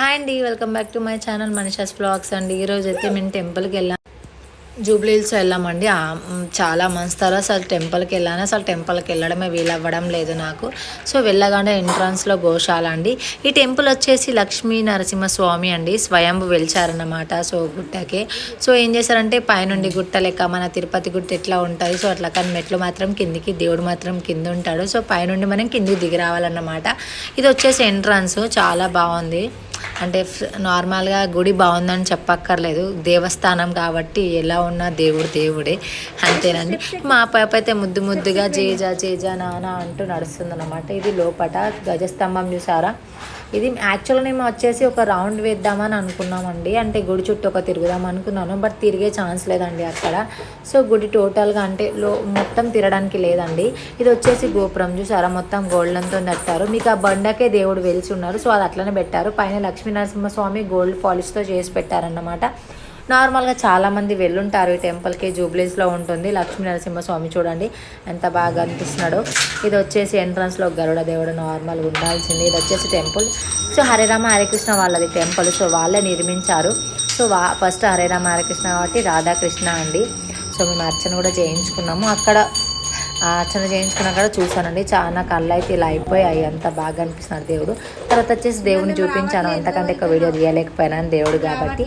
Hi అండి welcome back to my channel Manisha's blogs అండి. ఈరోజు అయితే మేము టెంపుల్కి వెళ్ళాం. జూబ్లీ హిల్స్ వెళ్ళామండి చాలా మంత్స్ తర్వాత అసలు టెంపుల్కి వెళ్ళాను. అసలు టెంపుల్కి వెళ్ళడమే వీలవ్వడం లేదు నాకు. సో వెళ్ళగానే ఎంట్రన్స్లో గోశాల అండి. ఈ టెంపుల్ వచ్చేసి లక్ష్మీ నరసింహస్వామి అండి. స్వయంభు వెలిచారన్నమాట. సో గుట్టకే. సో ఏం చేశారంటే పైనుండి గుట్ట లెక్క మన తిరుపతి గుట్ట ఎట్లా ఉంటుంది సో అట్లా కానీ మెట్లు మాత్రం కిందికి దేవుడు మాత్రం కింద ఉంటాడు. సో పైనుండి మనం కిందికి దిగి రావాలన్నమాట. ఇది వచ్చేసి ఎంట్రన్స్ చాలా బాగుంది. అంటే నార్మల్గా గుడి బాగుందని చెప్పక్కర్లేదు. దేవస్థానం కాబట్టి ఎలా ఉన్నా దేవుడు దేవుడే. అంతేనండి. మా పాప అయితే ముద్దు ముద్దుగా జేజా జేజా నానా అంటూ నడుస్తుంది అనమాట ఇది లోపట గజస్తంభం చూసారా? ఇది యాక్చువల్గా మేము వచ్చేసి ఒక రౌండ్ వేద్దామని అనుకున్నామండి. అంటే గుడి చుట్టూ ఒక తిరుగుదాం అనుకున్నాను. బట్ తిరిగే ఛాన్స్ లేదండి అక్కడ. సో గుడి టోటల్గా అంటే లో మొత్తం తిరగడానికి లేదండి. ఇది వచ్చేసి గోపురం చూసారా? మొత్తం గోల్డెన్తో నట్టారు. మీకు ఆ బండకే దేవుడు వెలిసి ఉన్నారు. సో అది అట్లనే పెట్టారు. పైన లక్ష్మీనరసింహ స్వామి గోల్డ్ పాలిష్తో చేసి పెట్టారన్నమాట. నార్మల్గా చాలామంది వెళ్ళుంటారు. ఈ టెంపుల్కి జూబ్లీస్లో ఉంటుంది. లక్ష్మీ నరసింహస్వామి చూడండి. ఎంత బాగా అనిపిస్తున్నాడో. ఇది వచ్చేసి ఎంట్రన్స్లో గరుడ దేవుడు నార్మల్గా ఉండాల్సింది. ఇది వచ్చేసి టెంపుల్. సో హరిరామ హరికృష్ణ వాళ్ళది టెంపుల్. సో వాళ్ళే నిర్మించారు. సో వా ఫస్ట్ హరిరామ హరికృష్ణ కాబట్టి రాధాకృష్ణ అండి. సో మేము అర్చన కూడా చేయించుకున్నాము. అక్కడ అర్చన చేయించుకున్నా కూడా చూసానండి చాలా కళ్ళు అయితే ఇలా అయిపోయాయి. అంత బాగా అనిపిస్తున్నాడు దేవుడు. తర్వాత వచ్చేసి దేవుడిని చూపించాను. అంతకంటే ఎక్కువ వీడియో తీయలేకపోయినాను దేవుడు కాబట్టి.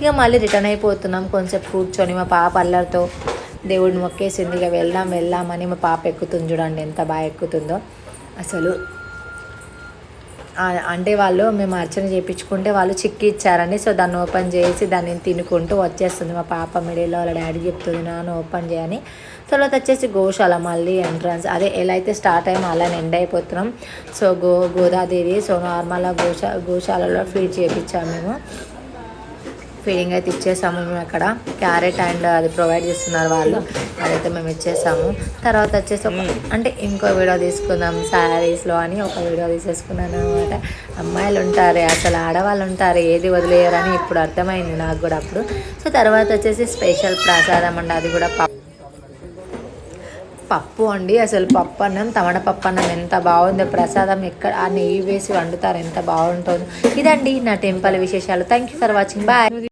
ఇక మళ్ళీ రిటర్న్ అయిపోతున్నాం. కొంచెం కూర్చొని మా పాప అల్లరితో దేవుడిని మొక్కేసింది. ఇక వెళ్దాం వెళ్దామని మా పాప ఎక్కుతుంది చూడండి. ఎంత బాగా ఎక్కుతుందో. అసలు అంటే వాళ్ళు మేము అర్చన చేయించుకుంటే వాళ్ళు చిక్కి ఇచ్చారని సో దాన్ని ఓపెన్ చేసి దాన్ని తినుకుంటూ వచ్చేస్తుంది. మా పాప మిడిల్లో వాళ్ళ డాడీ చెప్తుంది నాన్న ఓపెన్ చేయని. తర్వాత వచ్చేసి గోశాల మళ్ళీ ఎంట్రన్స్. అదే ఎలా అయితే స్టార్ట్ అయ్యామో అలా ఎండ్ అయిపోతున్నాం. సో గో గోదాదేవి సో నార్మల్గా గోశా గోశాలలో ఫీడ్ చేయించాము మేము. ఫీడింగ్ అయితే ఇచ్చేసాము మేము అక్కడ. క్యారెట్ అండ్ అది ప్రొవైడ్ చేస్తున్నారు వాళ్ళు. అదైతే మేము ఇచ్చేసాము. తర్వాత వచ్చేసి ఒక అంటే ఇంకో వీడియో తీసుకుందాం. శారీస్లో అని ఒక వీడియో తీసేసుకున్నాను అనమాట అమ్మాయిలు ఉంటారు అసలు ఆడవాళ్ళు ఉంటారు ఏది వదిలేయరని ఇప్పుడు అర్థమైంది నాకు కూడా అప్పుడు. సో తర్వాత వచ్చేసి స్పెషల్ ప్రసాదం అండి. అది కూడా పప్పు. పప్పు అండి. అసలు పప్పు అన్నం తమడ పప్పు అన్నం ఎంత బాగుందో. ప్రసాదం ఎక్కడ ఆ నెయ్యి వేసి వండుతారు ఎంత బాగుంటుందో. ఇదండి నా టెంపుల్ విశేషాలు. Thank you for watching bye